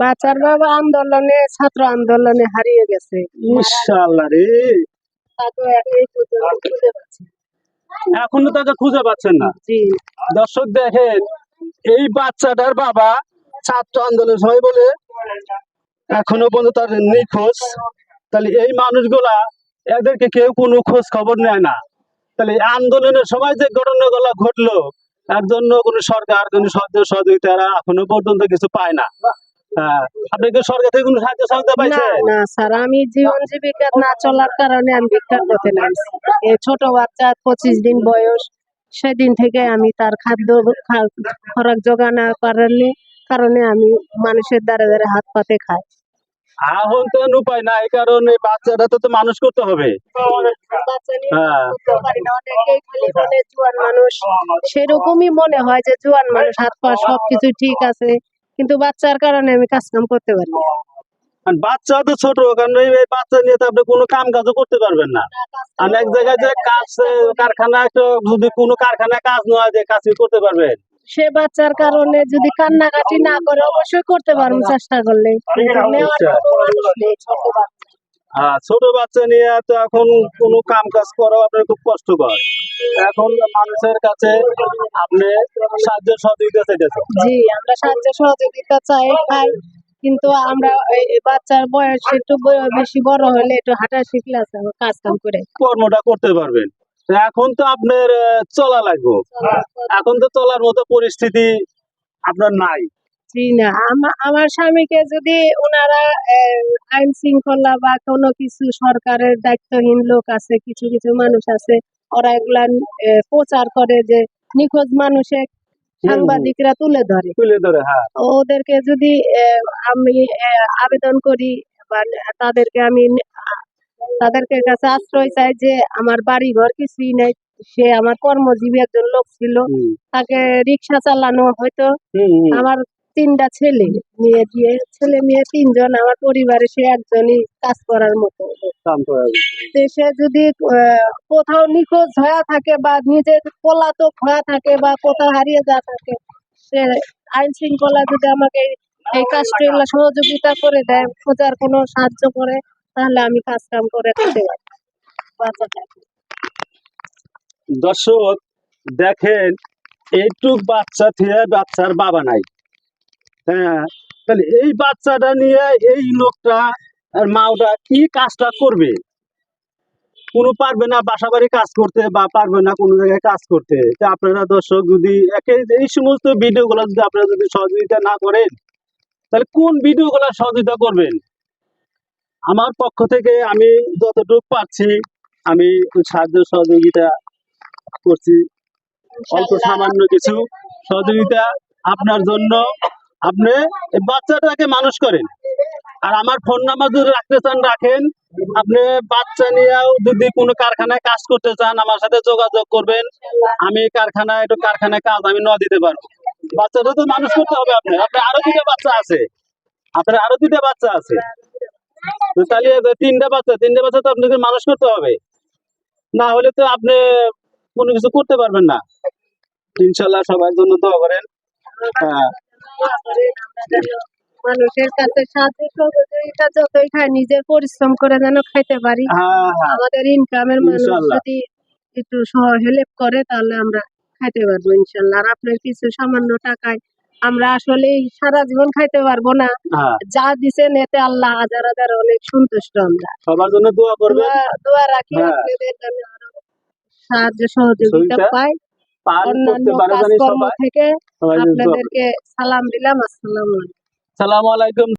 বাচ্চার বাবা আন্দোলনে ছাত্র আন্দোলনে হারিয়ে গেছে। ইনশাআল্লাহ রে। এখনও তাকে খুঁজে পাচ্ছেন না। দর্শক দেখেন এই বাচ্চাটার বাবা ছাত্র আন্দোলন হয় বলে এখনও পর্যন্ত তার নিখোঁজ তাহলে এই মানুষগুলা এদেরকে কেউ কোনো খোঁজ খবর নেয় না। তাহলে আন্দোলনের সময় যে ঘটনাগুলো ঘটলো তার জন্য কোনো সরকার কোনো সহযোগিতা এখনও পর্যন্ত কিছু পায় না। আপনি কি সরকার থেকে কোনো সাহায্য সহযোগিতা না পাইছেন? না স্যার আমি জীবন জীবিকা না চলার কারণে আমি ভিক্ষা করতে নামছি। এই ছোট বাচ্চা পঁচিশ দিন বয়স সেদিন থেকে আমি তার খাদ্য খোরাক জোগানো পারেননি কারণে আমি মানুষের দ্বারা দ্বারা হাত পাতে খাই। এখন তো উপায় নাই কারণ এই বাচ্চাটা তো তো মানুষ করতে হবে। হ্যাঁ। সেরকমই মনে হয় যে জোয়ান মানুষ হাত পা সবকিছু ঠিক আছে কিন্তু বাচ্চার কারণে আমি কাজ কাম করতে পারি না। বাচ্চা তো ছোট কারণ এই বাচ্চা নিয়ে তো আপনি কোনো কাম কাজও করতে পারবেন না। আমি এক জায়গায় যে কাজ কারখানা যদি কোনো কারখানায় কাজ নয় যে কাজ করতে পারবেন? সে বাচ্চার কারণে যদি কান্নাকাটি না করে অবশ্যই করতে পারব চেষ্টা করলে। ছোট বাচ্চা। আর ছোট বাচ্চা নিয়ে তো এখন কোনো কাম কাজ করা আপনার খুব কষ্টকর। এখন মানুষের কাছে আপনি সাহায্য সহযোগিতা চাইতেছেন। জি আমরা সাহায্য সহযোগিতা চাই খাই কিন্তু আমরা বাচ্চার বয়স একটু বেশি বড় হলে একটু হাঁটা শিখলে কাজ কাম করে। কর্মটা করতে পারবেন। তো এখন তো আপনার চলা লাগবে। এখন তো চলার মতো পরিস্থিতি আপনার নাই। জি না। আমার স্বামীকে যদি ওনারা আইন শৃঙ্খলা বা কোনো কিছু সরকারের দায়িত্বহীন লোক আছে কিছু কিছু মানুষ আছে ওরা এগুলা প্রচার করে যে নিখোঁজ মানুষে সাংবাদিকরা তুলে ধরে। তুলে ধরে হ্যাঁ। ওদেরকে যদি আমি আবেদন করি বা তাদেরকে আমি তাদেরকে কাছে আশ্রয় চাই যে আমার বাড়ি ঘর কিছুই নেই সে আমার কর্মজীবী একজন লোক ছিল তাকে রিক্সা চালানো হয়তো। আমার তিনটা ছেলে মেয়ে দিয়ে ছেলে মেয়ে তিনজন আমার পরিবারে সে একজনই কাজ করার মতো। সে যদি কোথাও নিখোঁজ হয়ে থাকে বা নিজের পলাতক হয়ে থাকে বা কোথাও হারিয়ে যা থাকে সে আইন শৃঙ্খলা যদি আমাকে এই- এই কাজটা সহযোগিতা করে দেয় খোঁজার কোনো সাহায্য করে তাহলে আমি কাজ কাম করে খেতে পারি দর্শক দেখেন এইটুক বাচ্চা থেকে বাচ্চার বাবা নাই। হ্যাঁ তাহলে এই বাচ্চাটা নিয়ে এই লোকটা আর মাওটা কি কাজটা করবে? কোনো পারবে না বাসা বাড়ি কাজ করতে বা পারবে না কোনো জায়গায় কাজ করতে। তা আপনারা দর্শক যদি একে এই সমস্ত ভিডিওগুলো যদি আপনারা যদি সহযোগিতা না করেন, তাহলে কোন ভিডিওগুলো সহযোগিতা করবেন? আমার পক্ষ থেকে আমি যতটুকু পারছি আমি সাহায্য সহযোগিতা করছি। অল্প সামান্য কিছু সহযোগিতা আপনার জন্য। আপনি বাচ্চাটাকে মানুষ করেন। আর আমার ফোন নাম্বার যদি রাখতে চান, রাখেন। আপনি বাচ্চা নিয়েও যদি কোনো কারখানায় কাজ করতে চান, আমার সাথে যোগাযোগ করবেন। আমি কারখানায়, একটু কারখানায় কাজ আমি ন দিতে পারব। বাচ্চাটা তো মানুষ করতে হবে আপনার। আপনার আরও দুটা বাচ্চা আছে। আপনার আরও দুটা বাচ্চা আছে। তাহলে তিনটা বাচ্চা তিনটা বাচ্চা তো আপনাকে মানুষ করতে হবে। না হলে তো আপনি কোনো কিছু করতে পারবেন না। ইনশাল্লাহ সবার জন্য দোয়া করেন। হ্যাঁ। মানুষের কাছে সাহায্য সহযোগিতা যতই খাই নিজের পরিশ্রম করে যেন খাইতে পারি। হ্যাঁ হ্যাঁ। আমাদের ইনকামের মানুষ যদি একটু হেল্প করে তাহলে আমরা খাইতে পারব ইনশাল্লাহ। আর আপনার কিছু সামান্য টাকায় আমরা আসলে সারা জীবন খাইতে পারব না। হ্যাঁ। যা দিছেন এতে আল্লাহ হাজার হাজার অনেক সন্তুষ্ট আমরা। সবার জন্য দোয়া করবেন। দোয়া- রাখি। আপনাদের সাহায্য সহযোগিতা পাই অন্যান্য কাজকর্ম থেকে। আপনাদেরকে সালাম দিলাম আসসালাম সালাম আলাইকুম।